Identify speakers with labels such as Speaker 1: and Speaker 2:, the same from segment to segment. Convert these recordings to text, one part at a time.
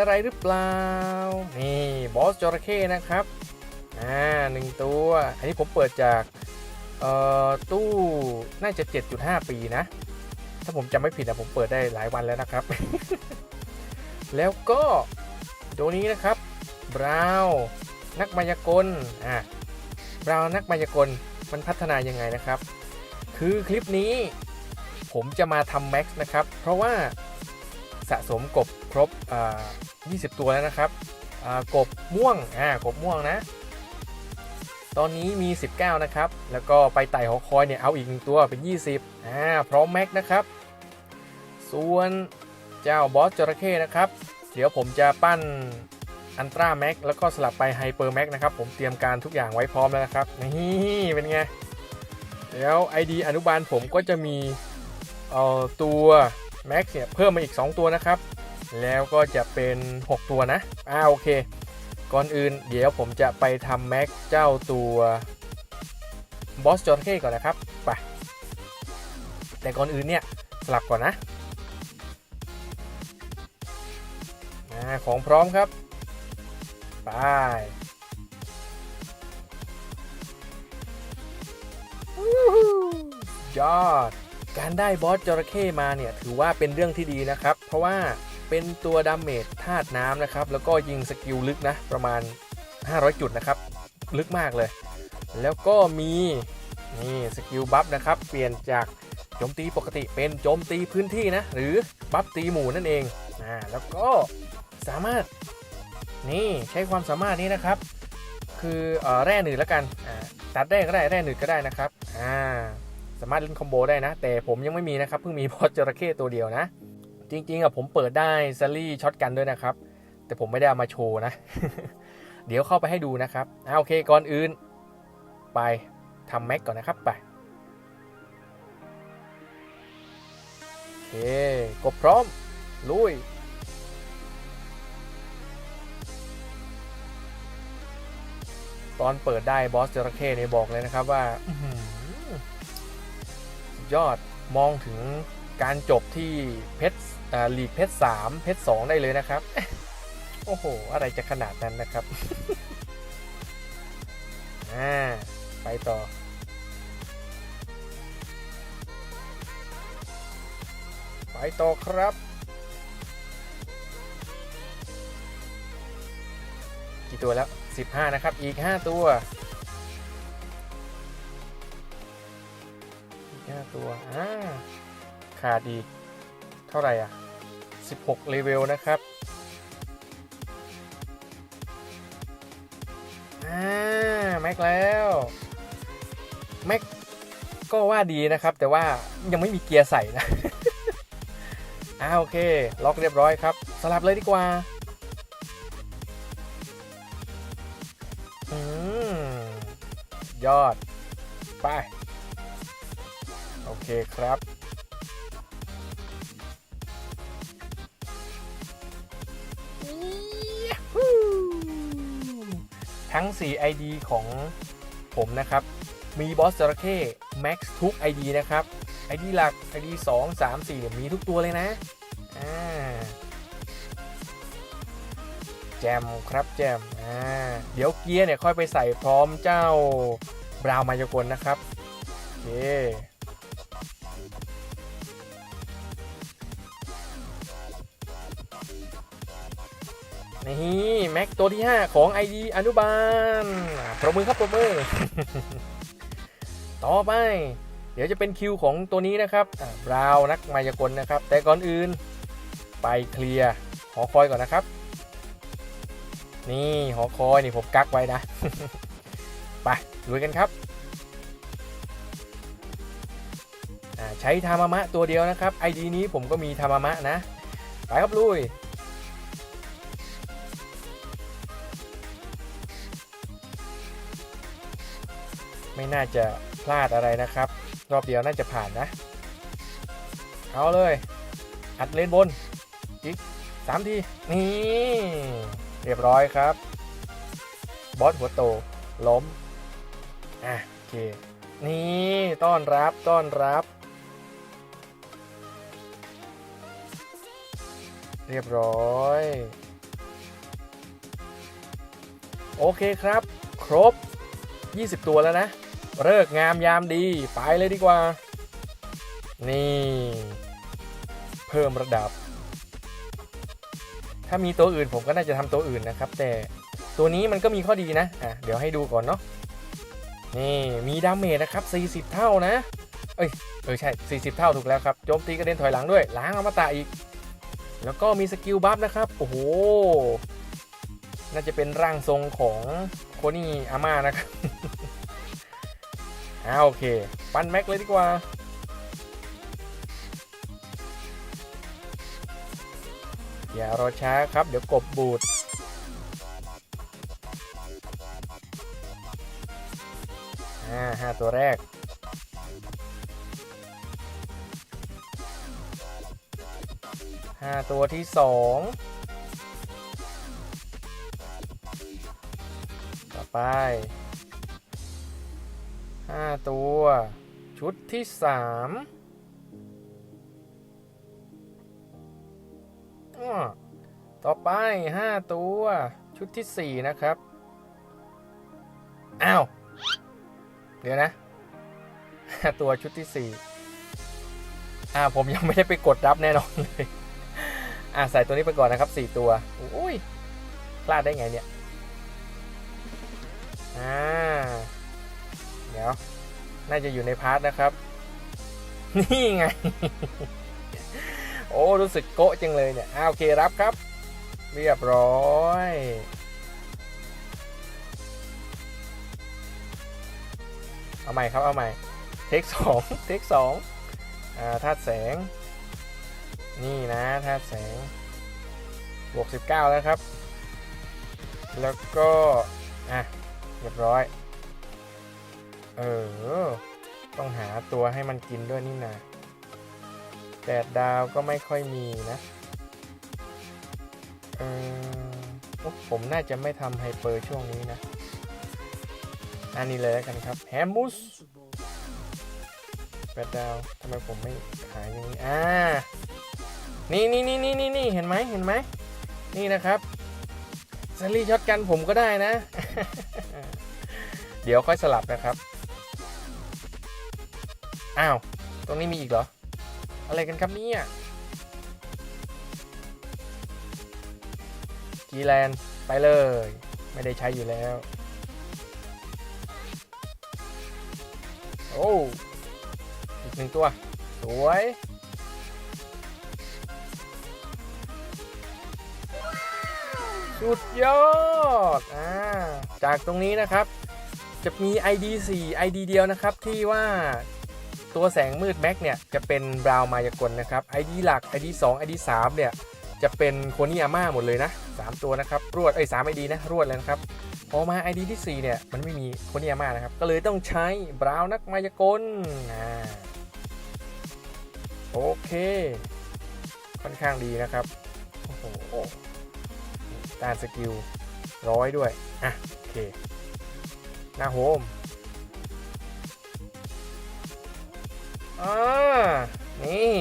Speaker 1: อะไรหรือเปล่า นี่บอสจระเข้นะครับ อ่าหนึ่งตัว อันนี้ผมเปิดจาก เอ่อ ตู้น่าจะ 7.5 ปีนะ ถ้าผมจำไม่ผิดนะผมเปิดได้หลายวันแล้วนะครับ แล้วก็ตัวนี้นะครับบราวน์นักมายากล อ่าบราวน์นักมายากลมันพัฒนายังไงนะครับ คือคลิปนี้ผมจะมาทำแม็กซ์นะครับ เพราะว่าสะสมกบครบอ่า 20 ตัวแล้วนะครับกบม่วงอ่ากบม่วงนะ ตอนนี้มี 19 นะครับ แล้วก็ไปไต่หอคอยเนี่ยเอาอีกหนึ่งตัวเป็น 20อ่าพร้อมแม็กนะครับ ส่วนเจ้าบอสจระเข้นะครับ เดี๋ยวผมจะปั้นอันตราแม็กแล้วก็สลับไปไฮเปอร์แม็กนะครับ ผมเตรียมการทุกอย่างไว้พร้อมแล้วนะครับ นี่เป็นไง แล้ว ID อนุบาลผมก็จะมีเอ่อตัวแม็กเนี่ยเพิ่มมาอีก 2 ตัวนะครับ แล้วก็จะเป็น 6 ตัวนะ อ่าโอเค ก่อนอื่นเดี๋ยวผมจะไปทำแม็กเจ้าตัวบอสจอร์เก้ก่อนนะครับ ไป แต่ก่อนอื่นเนี่ยสลับก่อนนะอาของพร้อมครับ ไปยอด การได้บอสจระเข้มาเนี่ยถือว่าเป็นเรื่องที่ดีนะครับ เพราะว่า เป็นตัวดาเมจธาตุน้ำนะครับ แล้วก็ยิงสกิลลึกนะ ประมาณ 500 จุดนะครับ ลึกมากเลย แล้วก็มีนี่สกิลบัฟนะครับ เปลี่ยนจากโจมตีปกติเป็นโจมตีพื้นที่นะ หรือบัฟตีหมู่นั่นเองอ่าแล้วก็สามารถนี่ใช้ความสามารถนี้นะครับ คือเอ่อแร่หนืดแล้วกันอ่าตัดแร่ก็ได้แร่หนืดก็ได้นะครับอ่าสามารถเล่นคอมโบได้นะ แต่ผมยังไม่มีนะครับเพิ่งมีบอจระเข้ตัวเดียวนะ จริงๆอะผมเปิดได้ซารี่ช็อตกันด้วยนะครับ แต่ผมไม่ได้เอามาโชว์นะ เดี๋ยวเข้าไปให้ดูนะครับอ่าโอเคก่อนอื่น ไปทำแม็กก่อนนะครับไปโอเคกบพร้อม ลุยตอนเปิดได้บอสจระเข้เนี่ยบอกเลยนะครับว่าอื้อหือสุดยอดมองถึงการจบที่เพชร ลีกเพชรสามเพชรสองได้เลยนะครับ โอ้โห อะไรจะขนาดนั้นนะครับอ่าไปต่อ ไปต่อครับกี่ตัวแล้ว 15 นะครับ อีก 5 ตัว อีก 5 ตัว อ่า ขาดอีก เท่าไหร่อะ 16เลเวลนะครับแม็กแล้วแม็กก็ว่าดีนะครับ แต่ว่ายังไม่มีเกียร์ใส่นะอ่าโอเค ล็อกเรียบร้อยครับ สลับเลยดีกว่าอืมยอด ไป โอเคครับ ทั้ง 4 ID ของผมนะครับ มีบอสจระเข้ Max ทุก ID นะครับ ID หลัก ID 2 3 4 มีทุกตัวเลยนะอ่าแจมครับแจมอ่าเดี๋ยวเกียร์เนี่ยค่อยไปใส่พร้อมเจ้าบราวมายากลนะครับโอเค นี่แม็กตัวที่ 5 ของ ID อนุบาลปรบมือครับปรบมือ ต่อไป เดี๋ยวจะเป็นคิวของตัวนี้นะครับบราวนักมายากลนะครับ แต่ก่อนอื่น ไปเคลียร์หอคอยก่อนนะครับ นี่หอคอยนี่ผมกักไว้นะ ไปลุยกันครับใช้ทามามะตัวเดียวนะครับ ID นี้ผมก็มีทามามะนะ ไปครับลุย ไม่น่าจะพลาดอะไรนะครับ รอบเดียวน่าจะผ่านนะ เอาเลย อัดเลนบนอีกสามที นี่ เรียบร้อยครับ บอสหัวโต ล้ม อะโอเค นี่ ต้อนรับ ต้อนรับ เรียบร้อย โอเคครับ ครบ 20 ตัวแล้วนะ เลิกงามยามดี ไปเลยดีกว่า นี่ เพิ่มระดับ ถ้ามีตัวอื่นผมก็น่าจะทำตัวอื่นนะครับ แต่ตัวนี้มันก็มีข้อดีนะ อะ เดี๋ยวให้ดูก่อนเนาะ นี่ มีดาเมจนะครับ 40 เท่านะ เอ้ย เออใช่ 40 เท่าถูกแล้วครับ โจมตีกระเด็นถอยหลังด้วย ล้างอมตะอีก แล้วก็มีสกิลบัฟนะครับ โอ้โห น่าจะเป็นร่างทรงของโคนี่อาม่านะครับ อ่าโอเค ปั้นแม็กเลยดีกว่า อย่ารอช้าครับ เดี๋ยวกบบูดอ่าห้าตัวแรกห้าตัวที่สองต่อไป ห้าตัว ชุดที่สามต่อไปห้าตัว ชุดที่สี่นะครับ อ้าว เดี๋ยวนะห้าตัวชุดที่สี่อ่าผมยังไม่ได้ไปกดรับแน่นอนเลยอ่าใส่ตัวนี้ไปก่อนนะครับ4ตัวอุ้ยพลาดได้ไงเนี่ย อ่า ดี๋ยวน่าจะอยู่ในพาร์ทนะครับ นี่ไง โอ้ รู้สึกโกะจังเลยเนี่ยอ่าโอเครับครับ เรียบร้อยเอาใหม่ครับเอาใหม่เทคสองเทคสองอ่าธาตุแสง นี่นะธาตุแสงบวก19 แล้วครับ แล้วก็ อะ เรียบร้อย เออ ต้องหาตัวให้มันกินด้วยนี่นะแปดดาวก็ไม่ค่อยมีนะ เออผมน่าจะไม่ทำไฮเปอร์ช่วงนี้นะ อันนี้เลยแล้วกันครับแฮมมูสแปดดาวทำไมผมไม่ขายอย่างนี้ อ่า นี่นี่นี่นี่นี่นี่เห็นไหมเห็นไหม นี่นะครับซรีช็อตกันผมก็ได้นะ เดี๋ยวค่อยสลับนะครับ อ้าว ตรงนี้มีอีกเหรอ อะไรกันครับเนี่ยกีแลนไปเลย ไม่ได้ใช้อยู่แล้ว โอ้อีกหนึ่งตัว สวยสุดยอด อ่า จากตรงนี้นะครับ จะมี ID 4 ID เดียวนะครับที่ว่า ตัวแสงมืดแม็กเนี่ยจะเป็นบราวน์มายากลนะครับ ID หลัก ID 2 ID 3เนี่ยจะเป็นโคนี่อาม่าหมดเลยนะ 3 ตัวนะครับ รวดไอ้สาม ID นะ รวดเลยนะครับพอมา ID ที่ 4 เนี่ย มันไม่มีโคนี่อาม่านะครับ ก็เลยต้องใช้บราวน์นักมายากลอ่าโอเคค่อนข้างดีนะครับ โอ้โหต้านสกิลร้อยด้วย อะ โอเค หน้าโฮม อ่านี่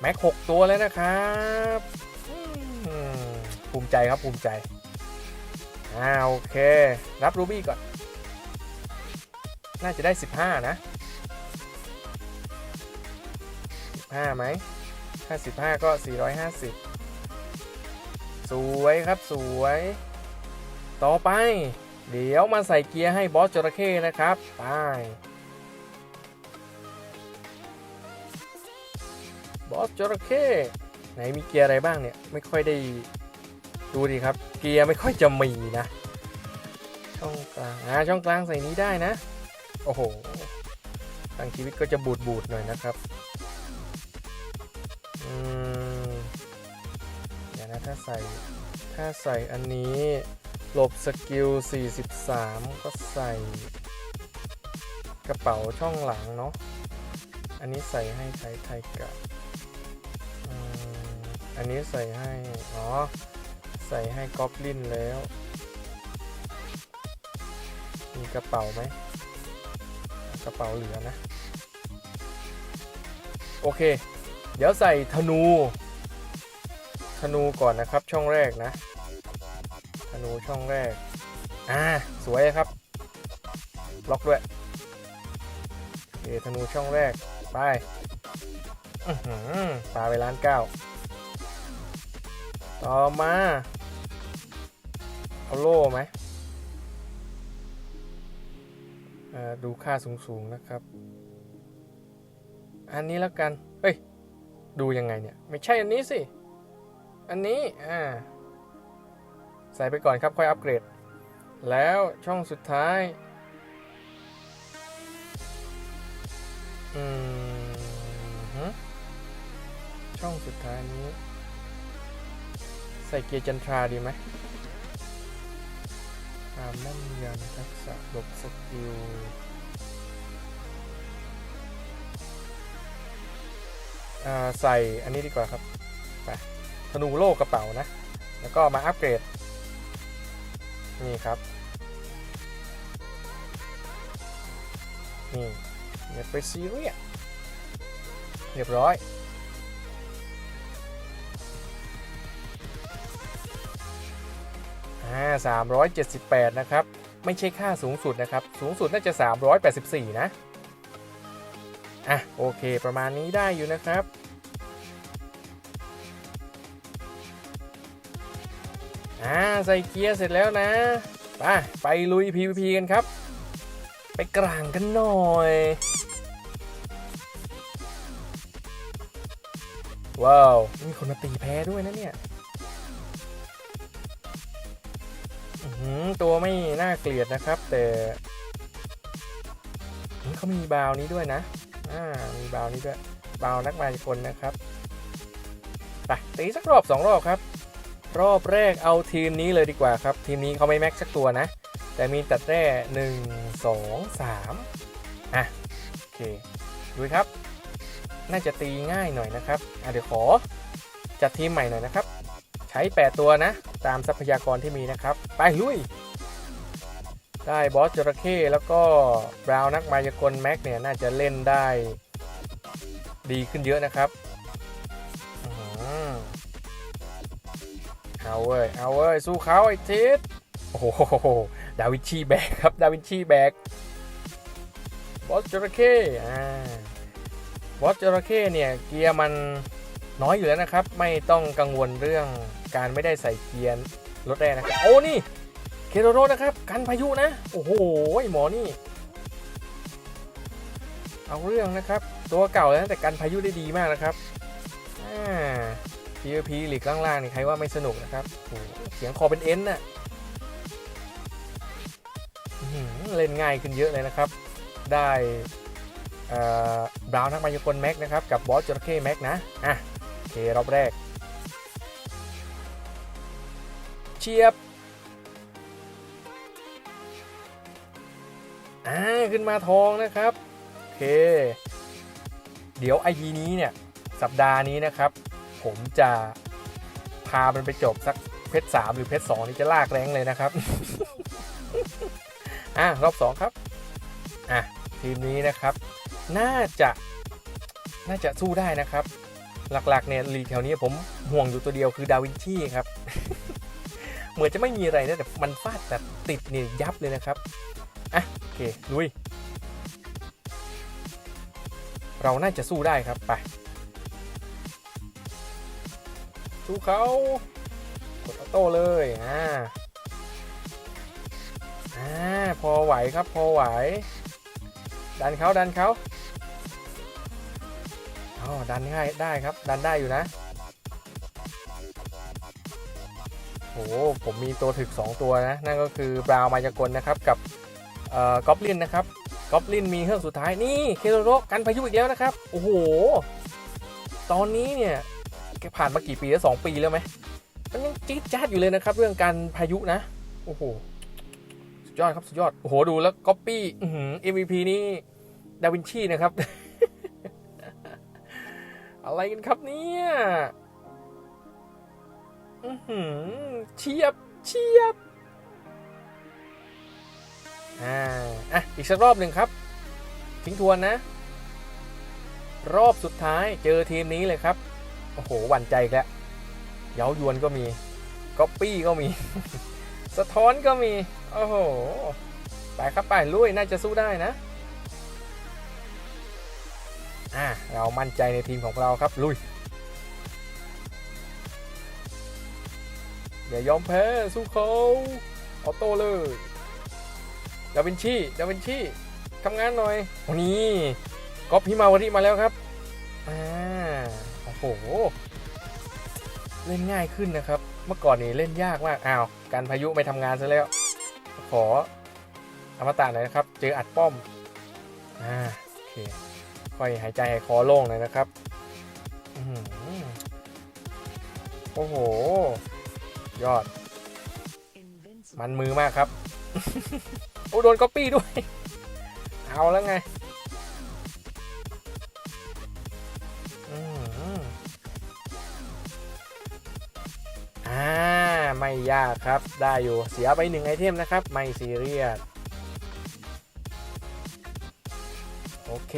Speaker 1: แม็กหกตัวแล้วนะครับภูมิใจครับภูมิใจอ่าโอเค รับรูบี้ก่อน น่าจะได้ 15 นะ 15ไหมถ้า15ก็ 450 สวยครับสวย ต่อไป เดี๋ยวมาใส่เกียร์ให้บอสจระเข้นะครับ ไป บอสจระเข้ไหนมีเกียร์อะไรบ้างเนี่ย ไม่ค่อยได้ดูดีครับ เกียร์ไม่ค่อยจะมีนะ ช่องกลางอ่าช่องกลางใส่นี้ได้นะ โอ้โหทางชีวิตก็จะบูดบูดหน่อยนะครับอืมเดี๋ยวนะถ้าใส่ถ้าใส่อันนี้หลบสกิล 43 ก็ใส่กระเป๋าช่องหลังเนาะ อันนี้ใส่ให้ใช้ไทยกะ อันนี้ใส่ให้ อ๋อ ใส่ให้กอบลินแล้ว มีกระเป๋าไหม กระเป๋าเหลือนะ โอเค เดี๋ยวใส่ธนู ธนูก่อนนะครับช่องแรกนะ ธนูช่องแรก อ่า สวยครับ ล็อกด้วยโอเคธนูช่องแรก ไปอือหือปาไปล้านเก้า ต่อมา เอาโล่ไหมดูค่าสูง ๆ นะครับ อันนี้แล้วกัน เฮ้ย ดูยังไงเนี่ย ไม่ใช่อันนี้สิ อันนี้ อ่า ใส่ไปก่อนครับ ค่อยอัปเกรด แล้วช่องสุดท้าย อืมฮึช่องสุดท้ายนี้ ใส่เกียร์จันทราดีไหมความแม่นยำทักษะหลบสกิลอ่าใส่อันนี้ดีกว่าครับไปธนูโล่กระเป๋านะ แล้วก็มาอัปเกรด นี่ครับ นี่อย่าไปซีเรียสเรียบร้อย 378 นะครับ ไม่ใช่ค่าสูงสุดนะครับ สูงสุดน่าจะ 384 นะ อะ โอเค ประมาณนี้ได้อยู่นะครับ อ่า ใส่เกียร์เสร็จแล้วนะ ไป ไปลุย PVP กันครับ ไปกลางกันหน่อยว้าว มีคนมาตีแพ้ด้วยนะเนี่ย ตัวไม่น่าเกลียดนะครับ แต่เขามีบาวนี้ด้วยนะ อ่า มีบาวนี้ด้วย บาวนักมายากลนะครับไปตีสักรอบสองรอบครับ รอบแรกเอาทีมนี้เลยดีกว่าครับ ทีมนี้เขาไม่แม็กสักตัวนะ แต่มีตัดแร่หนึ่งสองสามอะ โอเคดูครับ น่าจะตีง่ายหน่อยนะครับ อะเดี๋ยวขอจัดทีมใหม่หน่อยนะครับ ใช้ 8 ตัวนะ ตามทรัพยากรที่มีนะครับ ไปลุย ได้บอสจระเข้แล้วก็บราวนักมายากลแม็กเนี่ย น่าจะเล่นได้ดีขึ้นเยอะนะครับเอาเว้ย เอาเว้ย สู้เขาไอ้ทิศโอ้โห ดาวินชีแบกครับ ดาวินชีแบก บอสจระเข้อ่า บอสจระเข้เนี่ย เกียร์มันน้อยอยู่แล้วนะครับ ไม่ต้องกังวลเรื่อง การไม่ได้ใส่เกียร์รถแรกนะครับโอ้นี่เคโรโรนะครับ กันพายุนะ โอ้โหหมอนี่ เอาเรื่องนะครับ ตัวเก่าแล้วแต่กันพายุได้ดีมากนะครับอ่า PVP หลีกล่างๆนี่ใครว่าไม่สนุกนะครับโอ้เสียงคอเป็นเอ็นน่ะเล่นง่ายขึ้นเยอะเลยนะครับ ได้บราวน์นักมายากลแม็กนะครับ กับบอสจระเข้แม็กนะ อะ โอเค รอบแรก เชียบอ่าขึ้นมาทองนะครับ โอเค เดี๋ยวไอทีนี้เนี่ย สัปดาห์นี้นะครับ ผมจะพามันไปจบสักเพชรสามหรือเพชรสองนี่จะลากแรงเลยนะครับ อะรอบสองครับ อะ ทีมนี้นะครับ น่าจะน่าจะสู้ได้นะครับ หลักๆเนี่ยลีกแถวนี้ผมห่วงอยู่ตัวเดียวคือดาวินชีครับ เหมือนจะไม่มีอะไรนะแต่มันฟาดแบบติดเนี่ยยับเลยนะครับอะโอเคลุยเราน่าจะสู้ได้ครับไปสู้เขากดออโต้เลยอ่าอ่าพอไหวครับพอไหว ดันเขาดันเขาอ๋อดันง่ายได้ครับ ดันได้อยู่นะ โอ้ผมมีตัวถึก 2 ตัวนะ นั่นก็คือบราวมายากลนะครับ กับเอ่อกอบลินนะครับกอบลินมีเครื่องสุดท้ายนี่เคโรโรกันพายุอีกแล้วนะครับ โอ้โห ตอนนี้เนี่ยผ่านมากี่ปีแล้วสองปีแล้วไหมมันยังจี๊ดจ๊าดอยู่เลยนะครับ เรื่องการพายุนะ โอ้โห สุดยอดครับสุดยอด โอ้โห ดูแล้วก๊อปปี้ MVP นี่ดาวินชีนะครับ อะไรกันครับเนี่ย อื้อหือเชียบเชียบอ่าอะอีกสักรอบหนึ่งครับ ทิ้งทวนนะ รอบสุดท้ายเจอทีมนี้เลยครับ โอ้โหหวั่นใจแล้วเย้ายวนก็มีก๊อปปี้ก็มี สะท้อนก็มี โอ้โห ไปครับไปลุยน่าจะสู้ได้นะอะเรามั่นใจในทีมของเราครับลุย อย่ายอมแพ้สู้เขาออโต้เลยดาวินชีดาวินชีทำงานหน่อยวันนี้ก๊อปพิมาวริมาแล้วครับอ่าโอ้โหเล่นง่ายขึ้นนะครับ เมื่อก่อนนี่เล่นยากมากอ้าวการพายุไม่ทำงานซะแล้ว ขออมตะหน่อยนะครับ เจออัดป้อมอ่าโอเคค่อยหายใจหายคอโล่งเลยนะครับอโอ้โห ยอด มันมือมากครับ โอ้โดนก๊อปปี้ด้วย เอาแล้วไงอื้อหืออ่า ไม่ยากครับ ได้อยู่ เสียไปหนึ่งไอเทมนะครับ ไม่ซีเรียส โอเค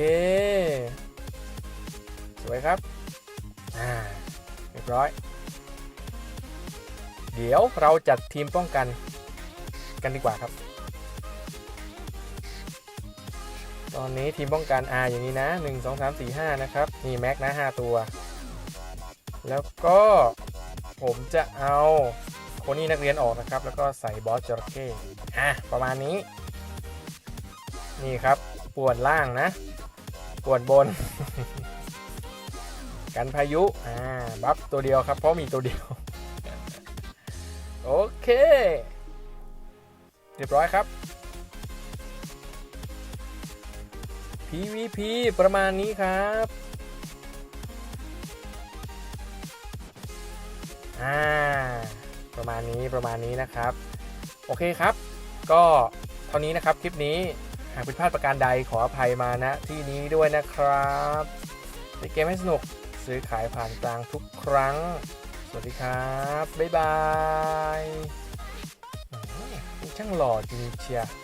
Speaker 1: สวยครับ อ่า เรียบร้อย เดี๋ยวเราจัดทีมป้องกันกันดีกว่าครับ ตอนนี้ทีมป้องกัน R อย่างนี้นะ 1 2 3 4 5 นะครับ มีแม็กนะ 5 ตัว แล้วก็ผมจะเอาคนี่นักเรียนออกนะครับ แล้วก็ใส่บอสจระเข้อะ ประมาณนี้ นี่ครับปวดล่างนะปวดบน กันพายุ อ่า บัฟตัวเดียวครับ เพราะมีตัวเดียว อเค เรียบร้อยครับ PVP ประมาณนี้ครับอ่าประมาณนี้ประมาณนี้นะครับ โอเคครับ ก็เท่านี้นะครับคลิปนี้หากผิดพลาดประการใดขออภัยมาณที่นี้ด้วยนะครับเล่นเกมให้สนุกซื้อขายผ่านกลางทุกครั้ง สวัสดีครับ บ๊ายบายช่างหล่อจริงเชียร์